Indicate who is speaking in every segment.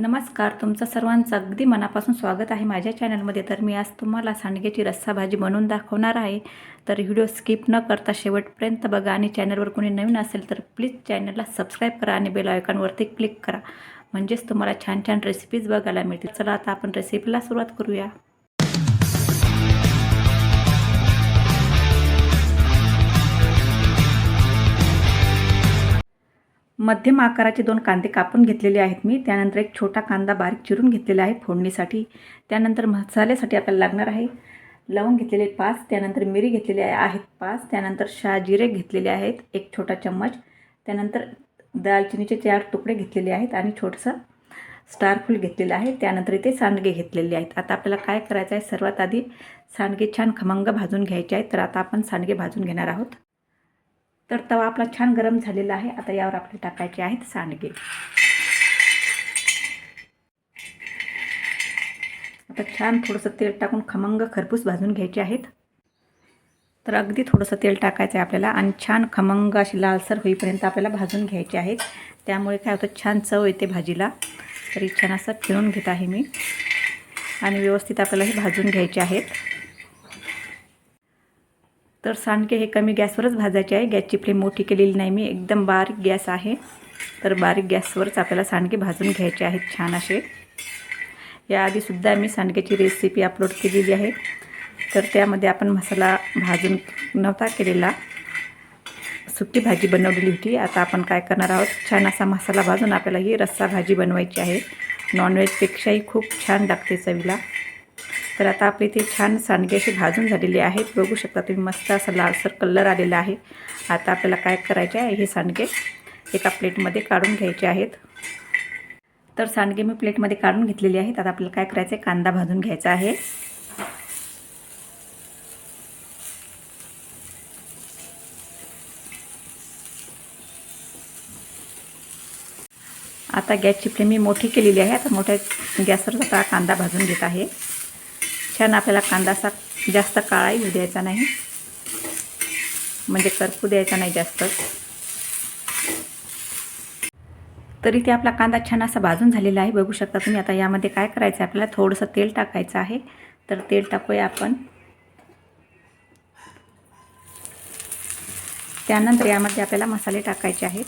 Speaker 1: नमस्कार तुमचं सर्वांचं अगदी मनापासून स्वागत आहे माझ्या चॅनलमध्ये. तर मी आज तुम्हाला सांडग्याची रस्सा भाजी बनवून दाखवणार आहे. तर व्हिडिओ स्किप न करता शेवटपर्यंत बघा आणि चॅनलवर कोणी नवीन असेल तर प्लीज चॅनलला सबस्क्राईब करा आणि बेल आयकॉनवरती क्लिक करा. म्हणजेच तुम्हाला छान छान रेसिपीज बघायला मिळतील. चला आता आपण रेसिपीला सुरुवात करूया. मध्यम आकाराचे दोन कांदे कापून घेतलेले आहेत मी. त्यानंतर एक छोटा कांदा बारीक चिरून घेतलेला आहे फोडणीसाठी. त्यानंतर मसाल्यासाठी आपल्याला लागणार आहे लवंग घेतलेले पाच. त्यानंतर मिरी घेतलेले आहेत पाच. त्यानंतर शहाजिरे घेतलेले आहेत एक छोटा चम्मच. त्यानंतर दालचिनीचे चार तुकडे घेतलेले आहेत आणि छोटंसं स्टारफुल घेतलेलं आहे. त्यानंतर इथे सांडगे घेतलेले आहेत. आता आपल्याला काय करायचं आहे? सर्वात आधी सांडगे छान खमंग भाजून घ्यायचे आहेत. तर आता आपण सांडगे भाजून घेणार आहोत. तर तवा आपला छान गरम झालेला आहे. आता यावर आपले टाकायचे आहेत सांडगे. आता छान थोडंसं तेल टाकून खमंग खरपूस भाजून घ्यायचे आहेत. तर अगदी थोडंसं तेल टाकायचं आहे आपल्याला आणि छान खमंग अशी लालसर होईपर्यंत आपल्याला भाजून घ्यायचे आहेत. त्यामुळे काय होतं छान चव येते भाजीला. तरी छान असं फिरून घेत आहे मी. आणि व्यवस्थित आपल्याला हे भाजून घ्यायचे आहेत. तर सांडके हे कमी गॅसवरच भाजायचे आहे. गॅसची फ्लेम मोठी केलेली नाही. मी एकदम बारीक गॅस आहे. तर बारीक गॅसवरच आपल्याला सांडके भाजून घ्यायचे आहेत छान असे. याआधीसुद्धा मी सांडक्याची रेसिपी अपलोड केलेली आहे. तर त्यामध्ये आपण मसाला भाजून नव्हता केलेला. सुकी भाजी बनवलेली होती. आता आपण काय करणार आहोत? छान असा मसाला भाजून आपल्याला ही रस्सा भाजी बनवायची आहे. नॉनव्हेजपेक्षाही खूप छान लागते चवीला. तर आता आपली ते छान सांडगे असे भाजून झालेले आहेत. बघू शकता तुम्ही मस्त असा लालसर कलर आलेला आहे. आता आपल्याला काय करायचे आहे हे सांडगे? एका प्लेटमध्ये काढून घ्यायचे आहेत. तर सांडगे मी प्लेटमध्ये काढून घेतलेले आहेत. आता आपल्याला काय करायचं आहे कांदा भाजून घ्यायचा आहे. आता गॅसची फ्लेम मी मोठी केलेली आहे. आता मोठ्या गॅसवर आता कांदा भाजून घेत आहे. छान आपल्याला कांदा असा जास्त काळा येऊ द्यायचा नाही. म्हणजे करपू द्यायचा नाही जास्त. तरी ते आपला कांदा छान असा भाजून झालेला आहे. बघू शकता तुम्ही आता यामध्ये काय करायचं आहे? आपल्याला थोडंसं तेल टाकायचं आहे. तर तेल टाकूया आपण. त्यानंतर यामध्ये आपल्याला मसाले टाकायचे आहेत.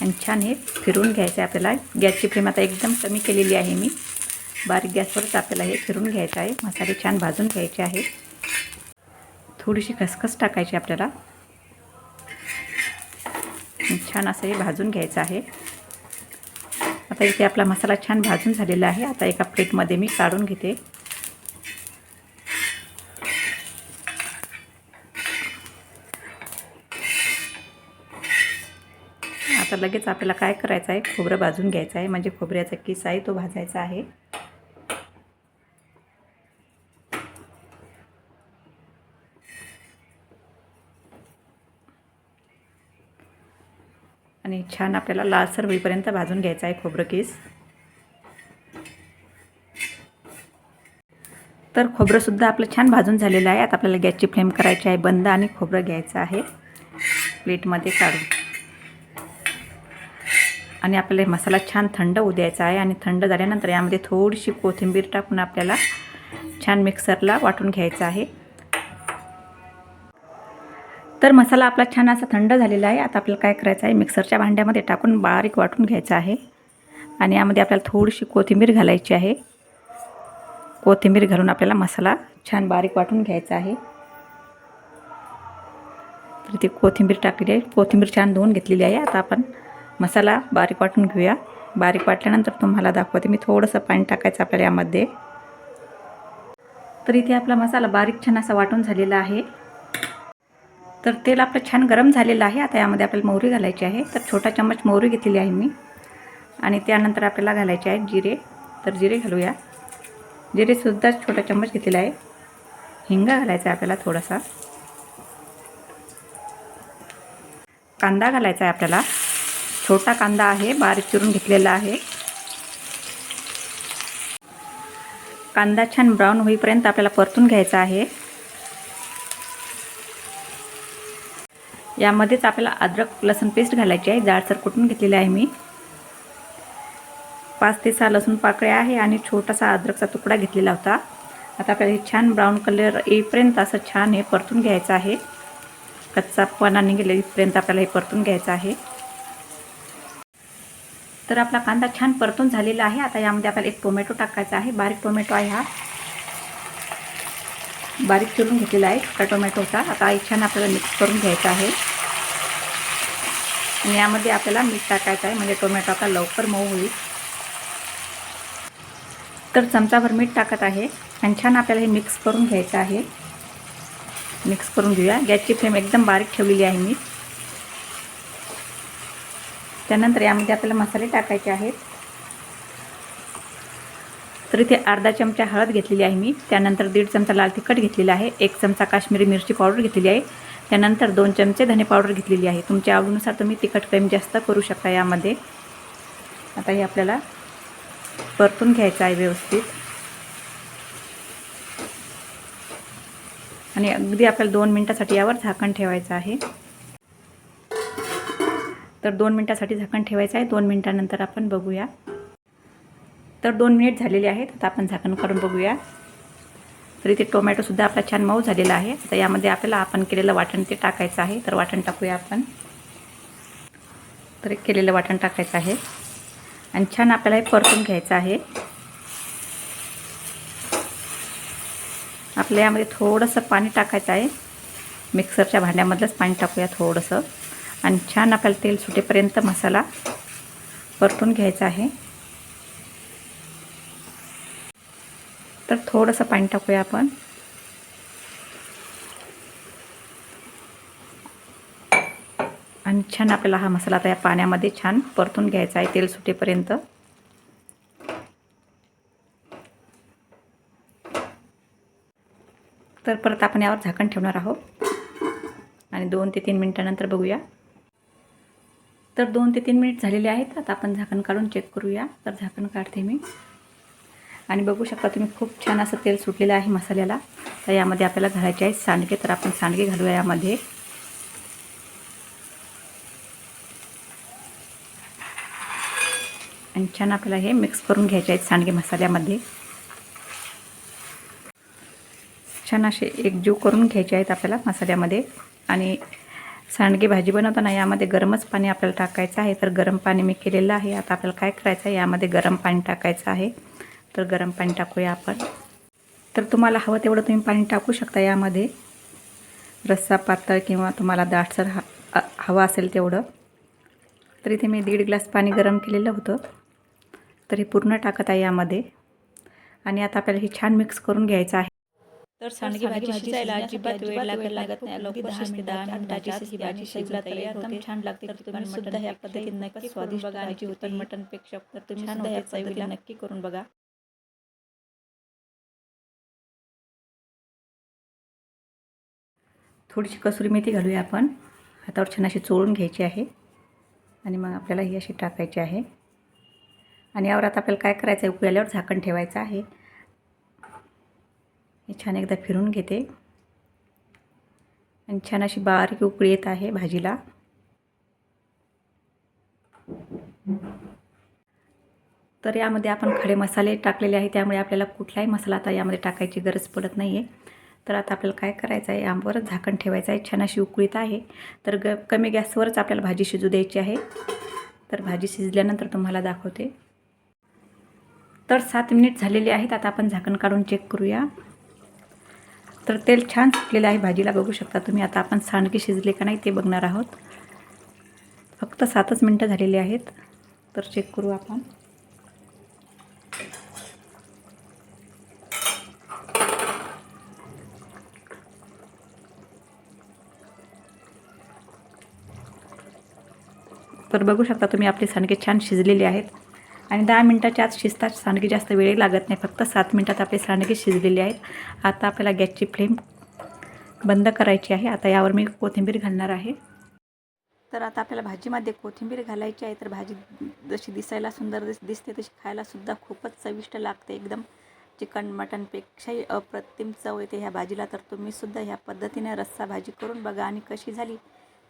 Speaker 1: आणि छान हे फिरून घ्यायचं आहे आपल्याला. गॅसची फ्लेम आता एकदम कमी केलेली आहे मी. बारीक गॅसवरच आपल्याला हे फिरून घ्यायचं आहे. मसाले छान भाजून घ्यायचे आहे. थोडीशी खसखस टाकायची आपल्याला. छान असं हे भाजून घ्यायचं आहे. आता इथे आपला मसाला छान भाजून झालेला आहे. आता एका प्लेटमध्ये मी काढून घेते. आता लगेच आपल्याला काय करायचं आहे? खोबरं भाजून घ्यायचं आहे. म्हणजे खोबऱ्याचा किस आहे तो भाजायचा आहे. आणि छान आपल्याला लालसर होईपर्यंत भाजून घ्यायचं आहे खोबरं केस. तर खोबरंसुद्धा आपलं छान भाजून झालेलं आहे. आता आपल्याला गॅसची फ्लेम करायची आहे. बंद आणि खोबरं घ्यायचं आहे. प्लेटमध्ये काढून. आणि आपल्याला मसाला छान थंड होऊ द्यायचा आहे. आणि थंड झाल्यानंतर यामध्ये थोडीशी कोथिंबीर टाकून आपल्याला छान मिक्सरला वाटून घ्यायचं आहे. तर मसाला आपला छान असा थंड झालेला आहे. आता आपल्याला काय करायचं आहे? मिक्सरच्या भांड्यामध्ये टाकून बारीक वाटून घ्यायचं आहे. आणि यामध्ये आपल्याला थोडीशी कोथिंबीर घालायची आहे. कोथिंबीर घालून आपल्याला मसाला छान बारीक वाटून घ्यायचा आहे. तर ती कोथिंबीर टाकली आहे. कोथिंबीर छान धुवून घेतलेली आहे. आता आपण मसाला बारीक वाटून घेऊया. बारीक वाटल्यानंतर तुम्हाला दाखवते. मी थोडंसं पाणी टाकायचं आपल्याला यामध्ये. तर इथे आपला मसाला बारीक छान असा वाटून झालेला आहे. तर तेल आपलं छान गरम झालेलं आहे. आता यामध्ये आपल्याला मोहरी घालायची आहे. तर छोटा चम्मच मोहरी घेतलेली आहे मी. आणि त्यानंतर आपल्याला घालायचे आहे जिरे. तर जिरे घालूया. जिरेसुद्धा छोटा चम्मच घेतलेला आहे. हिंग घालायचा आहे आपल्याला थोडासा. कांदा घालायचा आहे आपल्याला. छोटा कांदा आहे. बारीक चिरून घेतलेला आहे. कांदा छान ब्राऊन होईपर्यंत आपल्याला परतून घ्यायचा आहे. यामध्येच आपल्याला अद्रक लसूण पेस्ट घालायची आहे. जाडसर कुटून घेतलेली आहे मी. पाच ते सहा लसूण पाकळ्या आहे आणि छोटासा अद्रकचा तुकडा घेतलेला होता. आता आपल्याला हे छान ब्राऊन कलर येईपर्यंत असं छान हे परतून घ्यायचं आहे. कच्चा पणा निघेलेपर्यंत आपल्याला हे परतून घ्यायचं आहे. तर आपला कांदा छान परतून झालेला आहे. आता यामध्ये आपल्याला एक टोमॅटो टाकायचा आहे. बारीक टोमॅटो आहे हा. बारीक चिरून घेतलेला आहे छोटा टोमॅटोचा आता छान आपल्याला मिक्स करून घ्यायचा आहे. आणि यामध्ये आपल्याला मीठ टाकायचं आहे. म्हणजे टोमॅटो आता लवकर मऊ होईल. तर चमचाभर मीठ टाकत आहे. आणि छान आपल्याला हे मिक्स करून घ्यायचं आहे. मिक्स करून घेऊया. गॅसची फ्लेम एकदम बारीक ठेवलेली आहे मी. त्यानंतर यामध्ये आपल्याला मसाले टाकायचे आहेत. तर इथे अर्धा चमचा हळद घेतलेली आहे मी. त्यानंतर दीड चमचा लाल तिखट घेतलेला आहे. एक चमचा काश्मीरी मिरची पावडर घेतलेली आहे. त्यानंतर दोन चमचे धने पावडर घेतलेली आहे. तुमच्या आवडीनुसार तुम्ही तिखट कमी जास्त करू शकता यामध्ये. आता हे आपल्याला परतून घ्यायचं आहे व्यवस्थित. आणि अगदी आपल्याला दोन मिनटासाठी यावर झाकण ठेवायचं आहे. तर दोन मिनटासाठी झाकण ठेवायचं आहे. दोन मिनटानंतर आपण बघूया. तर दोन मिनिट झालेले आहेत. आता आपण झाकण काढून बघूया. तर इथे टोमॅटोसुद्धा आपला छान मऊ झालेला आहे. आता यामध्ये आपल्याला आपण केलेलं वाटण ते टाकायचं आहे. तर वाटण टाकूया आपण. तर एक केलेलं वाटण टाकायचं आहे. आणि छान आपल्याला हे परतून घ्यायचं आहे. आपल्या यामध्ये थोडंसं पाणी टाकायचं आहे. मिक्सरच्या भांड्यामधलंच पाणी टाकूया थोडंसं. आणि छान आपल्याला तेल सुटेपर्यंत मसाला परतून घ्यायचा आहे. तर थोडंसं पाणी टाकूया आपण. आणि छान आपल्याला हा मसाला आता या पाण्यामध्ये छान परतून घ्यायचा आहे तेल सुटेपर्यंत. तर परत आपण यावर झाकण ठेवणार आहोत. आणि दोन ते तीन मिनटानंतर बघूया. तर दोन ते तीन मिनिट झालेले आहेत आता आपण झाकण काढून चेक करूया. तर झाकण काढते मी. आणि बघू शकता तुम्ही खूप छान असं तेल सुटलेलं आहे मसाल्याला. तर यामध्ये आपल्याला घालायचे आहे सांडगे तर आपण सांडगे घालूया यामध्ये. आणि छान आपल्याला हे मिक्स करून घ्यायचे आहेत सांडगे मसाल्यामध्ये. छान असे एकजीव करून घ्यायचे आहेत आपल्याला मसाल्यामध्ये. आणि सांडगे भाजी बनवताना यामध्ये गरमच पाणी आपल्याला टाकायचं आहे. तर गरम पाणी मी केलेलं आहे. आता आपल्याला काय करायचं आहे? यामध्ये गरम पाणी टाकायचं आहे. तर गरम पाणी टाकूया आपण. तर तुम्हाला हवं तेवढं तुम्ही पाणी टाकू शकता यामध्ये. रस्सा पातळ किंवा तुम्हाला दाटसर ह हवं असेल तेवढं. तर इथे मी दीड ग्लास पाणी गरम केलेलं होतं. तर हे पूर्ण टाकत आहे यामध्ये. आणि आता आपल्याला हे छान मिक्स करून घ्यायचं आहे.
Speaker 2: तर सांडगी भाजी शिजायला अजिबात वेळ लागत लागत नाही. लवकर शिजते दहा मिनिटाची ही भाजी शिजला तयार होते. छान लागते. तर तुम्ही सुद्धा ह्या पद्धतीने नक्की स्वादिष्ट भाजी होती. मटनपेक्षा तर तुम्ही सुद्धा ह्या चवीला. नक्की करून बघा.
Speaker 1: थोडीशी कसुरी मेथी घालूया आपण. हातावर छान अशी चोळून घ्यायची आहे. आणि मग आपल्याला ही अशी टाकायची आहे. आणि यावर आता आपल्याला काय करायचं आहे? उकळी आल्यावर झाकण ठेवायचं आहे. हे छान एकदा फिरून घेते. आणि छान अशी बारीक उकळी येत आहे भाजीला. तर यामध्ये आपण खडे मसाले टाकलेले आहे त्यामुळे आपल्याला कुठलाही मसाला आता यामध्ये टाकायची गरज पडत नाही आहे तर आता आपल्याला काय करायचं आहे? यावरच झाकण ठेवायचं आहे. छान अशी उकळीत आहे. तर ग कमी गॅसवरच आपल्याला भाजी शिजू द्यायची आहे. तर भाजी शिजल्यानंतर तुम्हाला दाखवते. तर सात मिनिट झालेले आहेत. आता आपण झाकण काढून चेक करूया. तर तेल छान सुटलेलं आहे भाजीला. बघू शकता तुम्ही आता आपण सांडगे शिजले का नाही ते बघणार आहोत. फक्त सातच मिनटं झालेली आहेत. तर चेक करू आपण. तर बघू शकता तुम्ही आपले सांडगे छान शिजलेले आहेत. आणि दहा मिनटाच्या आत शिजतात सांडगे जास्त वेळ लागत नाही. फक्त सात मिनटात आपले सणगे शिजलेले आहेत. आता आपल्याला गॅसची फ्लेम बंद करायची आहे. आता यावर मी कोथिंबीर घालणार आहे. तर आता आपल्याला भाजीमध्ये कोथिंबीर घालायची आहे. तर भाजी जशी दिसायला सुंदर दिस दिसते तशी खायलासुद्धा खूपच चविष्ट लागते. एकदम चिकन मटनपेक्षाही अप्रतिम चव येते ह्या भाजीला. तर तुम्हीसुद्धा ह्या पद्धतीने रस्सा भाजी करून बघा आणि कशी झाली.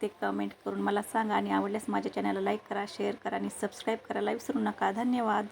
Speaker 1: ते कमेंट करून मला सांगा आणि आवडल्यास माझ्या चॅनलला लाईक करा शेअर करा आणि सबस्क्राईब करायला विसरू नका. धन्यवाद.